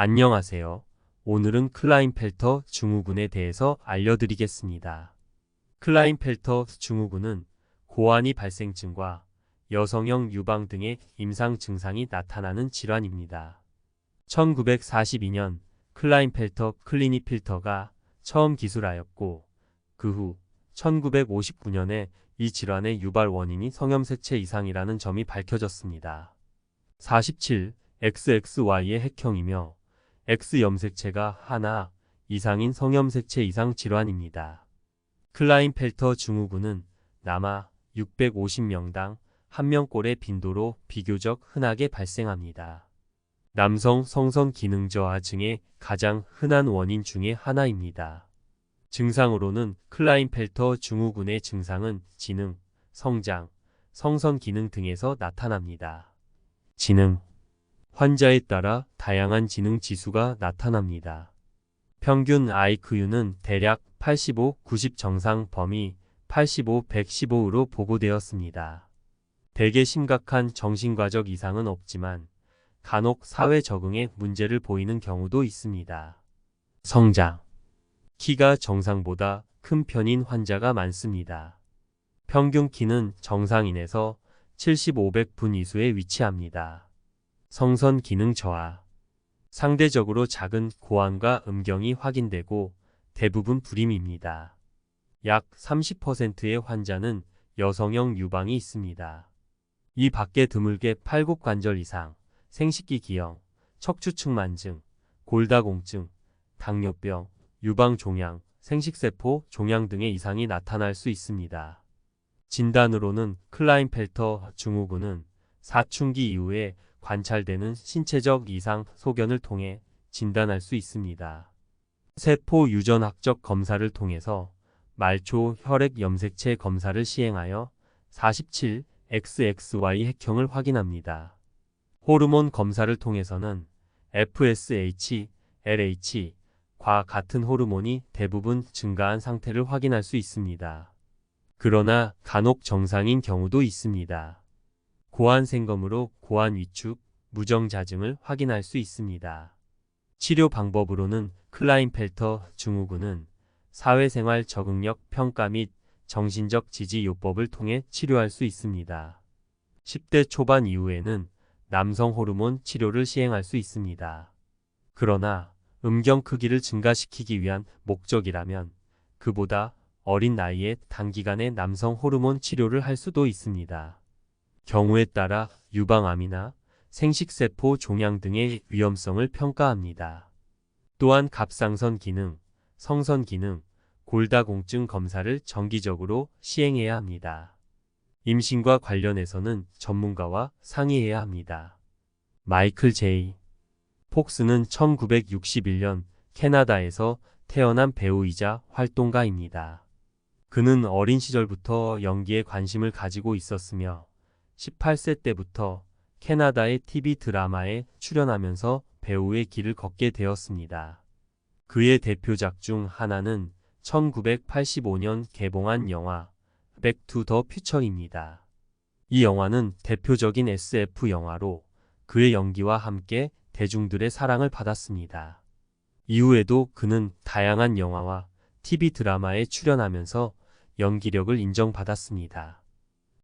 안녕하세요. 오늘은 클라인펠터 증후군에 대해서 알려드리겠습니다. 클라인펠터 증후군은 고환이 발생증과 여성형 유방 등의 임상 증상이 나타나는 질환입니다. 1942년 클라인펠터 클리닉 필터가 처음 기술하였고 그 후 1959년에 이 질환의 유발 원인이 성염색체 이상이라는 점이 밝혀졌습니다. 47 XXY의 핵형이며 X 염색체가 하나 이상인 성염색체 이상 질환입니다. 클라인펠터 증후군은 남아 650명당 1명꼴의 빈도로 비교적 흔하게 발생합니다. 남성 성선 기능 저하 증의 가장 흔한 원인 중의 하나입니다. 증상으로는 클라인펠터 증후군의 증상은 지능, 성장, 성선 기능 등에서 나타납니다. 지능 환자에 따라 다양한 지능 지수가 나타납니다. 평균 IQ는 대략 85, 90 정상 범위 85, 115으로 보고되었습니다. 대개 심각한 정신과적 이상은 없지만 간혹 사회 적응에 문제를 보이는 경우도 있습니다. 성장 키가 정상보다 큰 편인 환자가 많습니다. 평균 키는 정상인에서 70-500분 이수에 위치합니다. 성선 기능 저하 상대적으로 작은 고환과 음경이 확인되고 대부분 불임입니다. 약 30%의 환자는 여성형 유방이 있습니다. 이 밖에 드물게 팔굽관절 이상, 생식기 기형, 척추측 만증, 골다공증, 당뇨병, 유방 종양, 생식세포 종양 등의 이상이 나타날 수 있습니다. 진단으로는 클라인펠터 증후군은 사춘기 이후에 관찰되는 신체적 이상 소견을 통해 진단할 수 있습니다. 세포 유전학적 검사를 통해서 말초 혈액 염색체 검사를 시행하여 47 XXY 핵형을 확인합니다. 호르몬 검사를 통해서는 FSH, LH, 과 같은 호르몬이 대부분 증가한 상태를 확인할 수 있습니다. 그러나 간혹 정상인 경우도 있습니다. 고환 생검으로 고환 위축, 무정자증을 확인할 수 있습니다. 치료 방법으로는 클라인펠터 증후군은 사회생활 적응력 평가 및 정신적 지지 요법을 통해 치료할 수 있습니다. 10대 초반 이후에는 남성 호르몬 치료를 시행할 수 있습니다. 그러나 음경 크기를 증가시키기 위한 목적이라면 그보다 어린 나이에 단기간에 남성 호르몬 치료를 할 수도 있습니다. 경우에 따라 유방암이나 생식세포 종양 등의 위험성을 평가합니다. 또한 갑상선 기능, 성선 기능, 골다공증 검사를 정기적으로 시행해야 합니다. 임신과 관련해서는 전문가와 상의해야 합니다. 마이클 제이 폭스는 1961년 캐나다에서 태어난 배우이자 활동가입니다. 그는 어린 시절부터 연기에 관심을 가지고 있었으며 18세 때부터 캐나다의 TV 드라마에 출연하면서 배우의 길을 걷게 되었습니다. 그의 대표작 중 하나는 1985년 개봉한 영화 백투 더 퓨처입니다. 이 영화는 대표적인 SF 영화로 그의 연기와 함께 대중들의 사랑을 받았습니다. 이후에도 그는 다양한 영화와 TV 드라마에 출연하면서 연기력을 인정받았습니다.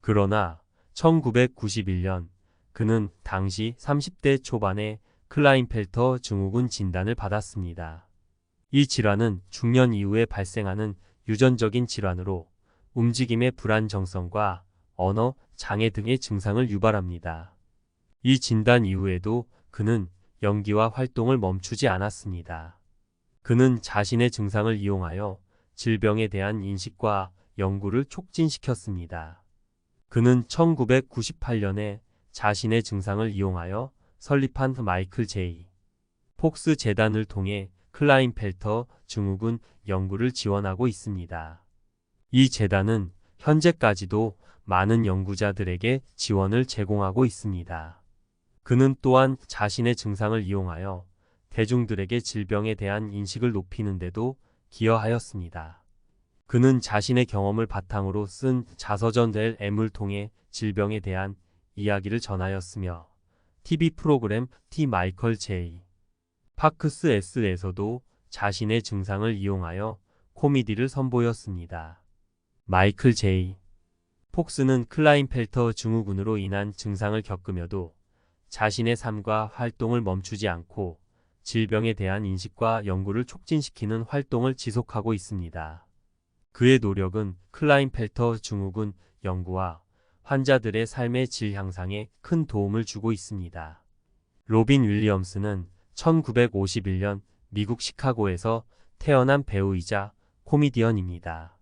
그러나 1991년 그는 당시 30대 초반에 클라인펠터 증후군 진단을 받았습니다. 이 질환은 중년 이후에 발생하는 유전적인 질환으로 움직임의 불안정성과 언어, 장애 등의 증상을 유발합니다. 이 진단 이후에도 그는 연기와 활동을 멈추지 않았습니다. 그는 자신의 증상을 이용하여 질병에 대한 인식과 연구를 촉진시켰습니다. 그는 1998년에 자신의 증상을 이용하여 설립한 마이클 제이 폭스 재단을 통해 클라인펠터 증후군 연구를 지원하고 있습니다. 이 재단은 현재까지도 많은 연구자들에게 지원을 제공하고 있습니다. 그는 또한 자신의 증상을 이용하여 대중들에게 질병에 대한 인식을 높이는 데도 기여하였습니다. 그는 자신의 경험을 바탕으로 쓴 자서전 델 M을 통해 질병에 대한 이야기를 전하였으며 TV 프로그램 T 마이컬 제이 파크스 S에서도 자신의 증상을 이용하여 코미디를 선보였습니다. 마이클 제이 폭스는 클라인펠터 증후군으로 인한 증상을 겪으며도 자신의 삶과 활동을 멈추지 않고 질병에 대한 인식과 연구를 촉진시키는 활동을 지속하고 있습니다. 그의 노력은 클라인펠터 증후군 연구와 환자들의 삶의 질 향상에 큰 도움을 주고 있습니다. 로빈 윌리엄스는 1951년 미국 시카고에서 태어난 배우이자 코미디언입니다.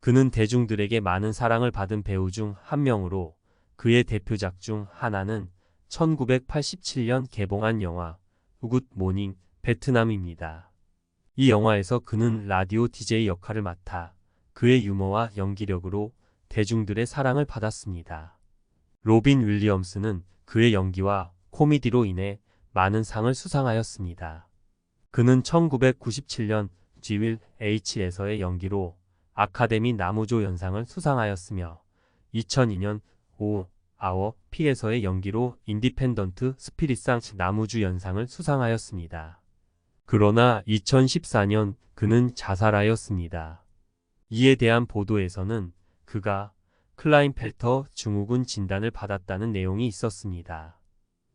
그는 대중들에게 많은 사랑을 받은 배우 중 한 명으로 그의 대표작 중 하나는 1987년 개봉한 영화 우굿 모닝 베트남입니다. 이 영화에서 그는 라디오 DJ 역할을 맡아 그의 유머와 연기력으로 대중들의 사랑을 받았습니다. 로빈 윌리엄스는 그의 연기와 코미디로 인해 많은 상을 수상하였습니다. 그는 1997년 지윌 H에서의 연기로 아카데미 나무조 연상을 수상하였으며 2002년 오 아워 P에서의 연기로 인디펜던트 스피릿상 나무주 연상을 수상하였습니다. 그러나 2014년 그는 자살하였습니다. 이에 대한 보도에서는 그가 클라인펠터 증후군 진단을 받았다는 내용이 있었습니다.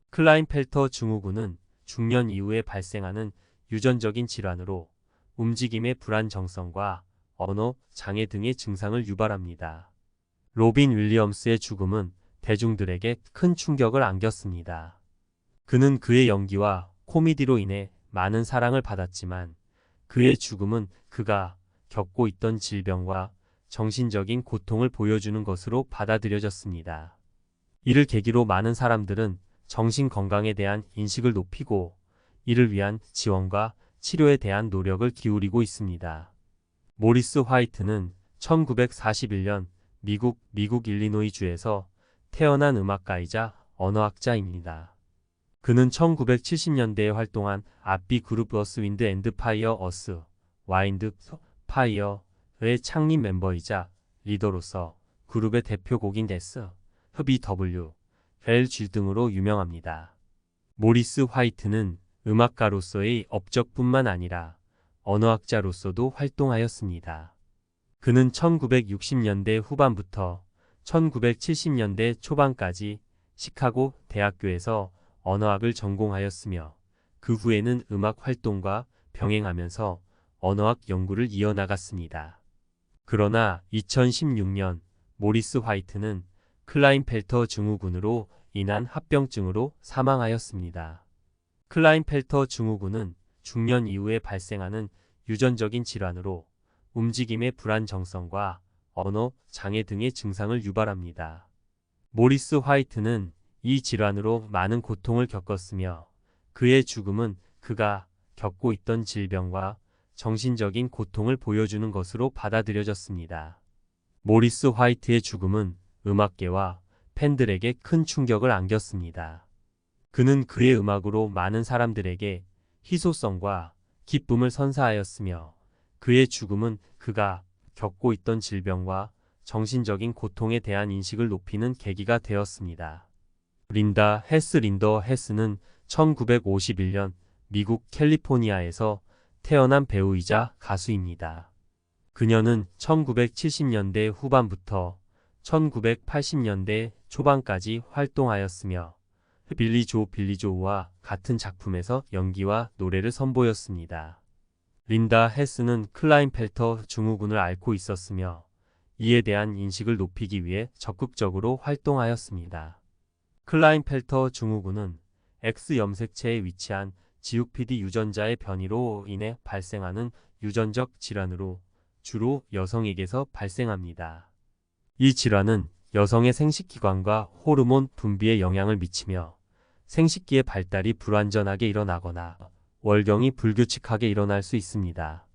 클라인펠터 증후군은 중년 이후에 발생하는 유전적인 질환으로 움직임의 불안정성과 언어, 장애 등의 증상을 유발합니다. 로빈 윌리엄스의 죽음은 대중들에게 큰 충격을 안겼습니다. 그는 그의 연기와 코미디로 인해 많은 사랑을 받았지만 그의 죽음은 그가 겪고 있던 질병과 정신적인 고통을 보여주는 것으로 받아들여졌습니다. 이를 계기로 많은 사람들은 정신 건강에 대한 인식을 높이고 이를 위한 지원과 치료에 대한 노력을 기울이고 있습니다. 모리스 화이트는 1941년 미국 미국 일리노이주에서 태어난 음악가이자 언어학자입니다. 그는 1970년대에 활동한 아비 그룹 어스 윈드 앤드 파이어 어스 와인드 파이어 의 창립 멤버이자 리더로서 그룹의 대표곡인 데스, 흡이 W, 벨쥐 등으로 유명합니다. 모리스 화이트는 음악가로서의 업적뿐만 아니라 언어학자로서도 활동하였습니다. 그는 1960년대 후반부터 1970년대 초반까지 시카고 대학교에서 언어학을 전공하였으며 그 후에는 음악 활동과 병행하면서 언어학 연구를 이어나갔습니다. 그러나 2016년 모리스 화이트는 클라인펠터 증후군으로 인한 합병증으로 사망하였습니다. 클라인펠터 증후군은 중년 이후에 발생하는 유전적인 질환으로 움직임의 불안정성과 언어, 장애 등의 증상을 유발합니다. 모리스 화이트는 이 질환으로 많은 고통을 겪었으며 그의 죽음은 그가 겪고 있던 질병과 정신적인 고통을 보여주는 것으로 받아들여졌습니다. 모리스 화이트의 죽음은 음악계와 팬들에게 큰 충격을 안겼습니다. 그는 그의 음악으로 많은 사람들에게 희소성과 기쁨을 선사하였으며 그의 죽음은 그가 겪고 있던 질병과 정신적인 고통에 대한 인식을 높이는 계기가 되었습니다. 린다 헤스 린더 헤스는 1951년 미국 캘리포니아에서 태어난 배우이자 가수입니다. 그녀는 1970년대 후반부터 1980년대 초반까지 활동하였으며 빌리 조 빌리 조우와 같은 작품에서 연기와 노래를 선보였습니다. 린다 헤스는 클라인펠터 증후군을 앓고 있었으며 이에 대한 인식을 높이기 위해 적극적으로 활동하였습니다. 클라인펠터 증후군은 X 염색체에 위치한 지육PD 유전자의 변이로 인해 발생하는 유전적 질환으로 주로 여성에게서 발생합니다. 이 질환은 여성의 생식기관과 호르몬 분비에 영향을 미치며 생식기의 발달이 불완전하게 일어나거나 월경이 불규칙하게 일어날 수 있습니다.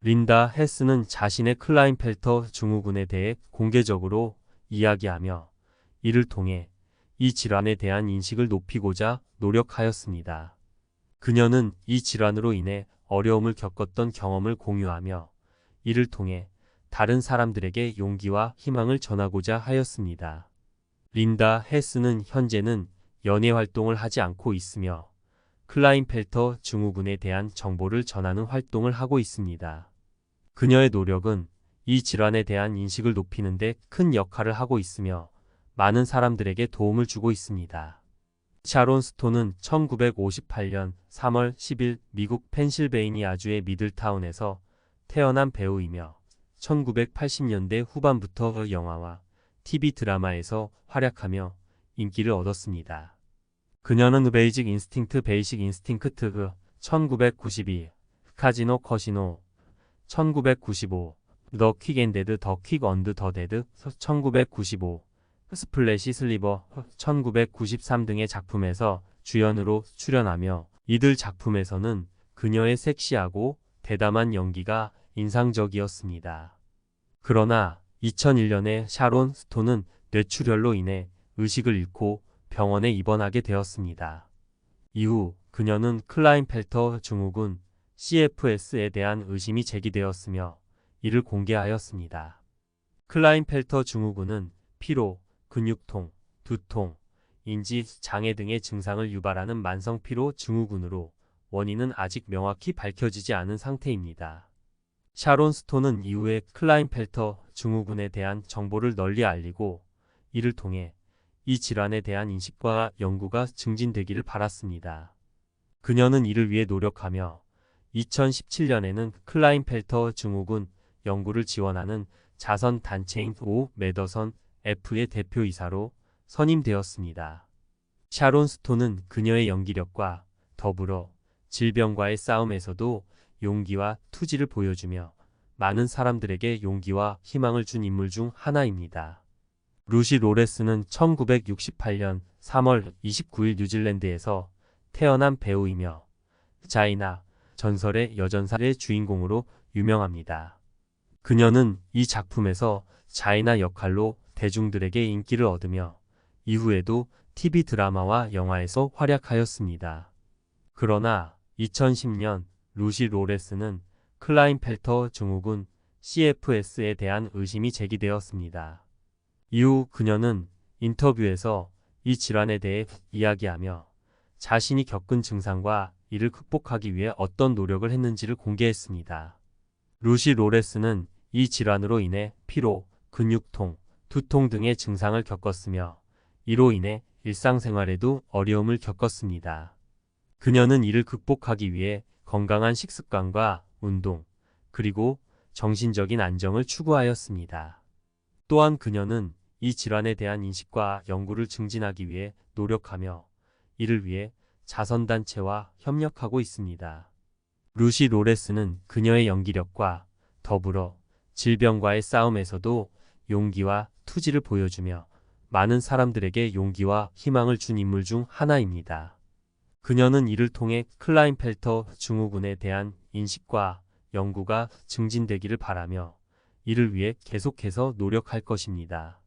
린다 헤스는 자신의 클라인펠터 증후군에 대해 공개적으로 이야기하며 이를 통해 이 질환에 대한 인식을 높이고자 노력하였습니다. 그녀는 이 질환으로 인해 어려움을 겪었던 경험을 공유하며 이를 통해 다른 사람들에게 용기와 희망을 전하고자 하였습니다. 린다 헤스는 현재는 연예 활동을 하지 않고 있으며 클라인펠터 증후군에 대한 정보를 전하는 활동을 하고 있습니다. 그녀의 노력은 이 질환에 대한 인식을 높이는 데 큰 역할을 하고 있으며 많은 사람들에게 도움을 주고 있습니다. 샤론 스톤은 1958년 3월 10일 미국 펜실베이니아주의 미들타운에서 태어난 배우이며 1980년대 후반부터 영화와 TV 드라마에서 활약하며 인기를 얻었습니다. 그녀는 베이직 인스팅트 베이식 인스팅크트 1992, 카지노 커시노 1995, 더 퀵앤데드 더 퀵 언드 더 데드 1995, 스플래시 슬리버 1993 등의 작품에서 주연으로 출연하며 이들 작품에서는 그녀의 섹시하고 대담한 연기가 인상적이었습니다. 그러나 2001년에 샤론 스톤은 뇌출혈로 인해 의식을 잃고 병원에 입원하게 되었습니다. 이후 그녀는 클라인펠터 증후군 CFS에 대한 의심이 제기되었으며 이를 공개하였습니다. 클라인펠터 증후군은 피로, 근육통, 두통, 인지 장애 등의 증상을 유발하는 만성 피로 증후군으로 원인은 아직 명확히 밝혀지지 않은 상태입니다. 샤론 스톤은 이후에 클라인펠터 증후군에 대한 정보를 널리 알리고 이를 통해 이 질환에 대한 인식과 연구가 증진되기를 바랐습니다. 그녀는 이를 위해 노력하며 2017년에는 클라인펠터 증후군 연구를 지원하는 자선 단체인 오 메더선 F의 대표이사로 선임되었습니다. 샤론 스톤은 그녀의 연기력과 더불어 질병과의 싸움에서도 용기와 투지를 보여주며 많은 사람들에게 용기와 희망을 준 인물 중 하나입니다. 루시 로레스는 1968년 3월 29일 뉴질랜드에서 태어난 배우이며 자이나 전설의 여전사의 주인공으로 유명합니다. 그녀는 이 작품에서 자이나 역할로 대중들에게 인기를 얻으며 이후에도 TV 드라마와 영화에서 활약하였습니다. 그러나 2010년 루시 로레스는 클라인펠터 증후군 CFS에 대한 의심이 제기되었습니다. 이후 그녀는 인터뷰에서 이 질환에 대해 이야기하며 자신이 겪은 증상과 이를 극복하기 위해 어떤 노력을 했는지를 공개했습니다. 루시 로레스는 이 질환으로 인해 피로, 근육통, 두통 등의 증상을 겪었으며 이로 인해 일상생활에도 어려움을 겪었습니다. 그녀는 이를 극복하기 위해 건강한 식습관과 운동, 그리고 정신적인 안정을 추구하였습니다. 또한 그녀는 이 질환에 대한 인식과 연구를 증진하기 위해 노력하며 이를 위해 자선단체와 협력하고 있습니다. 루시 로레스는 그녀의 연기력과 더불어 질병과의 싸움에서도 용기와 투지를 보여주며 많은 사람들에게 용기와 희망을 준 인물 중 하나입니다. 그녀는 이를 통해 클라인펠터 증후군에 대한 인식과 연구가 증진되기를 바라며 이를 위해 계속해서 노력할 것입니다.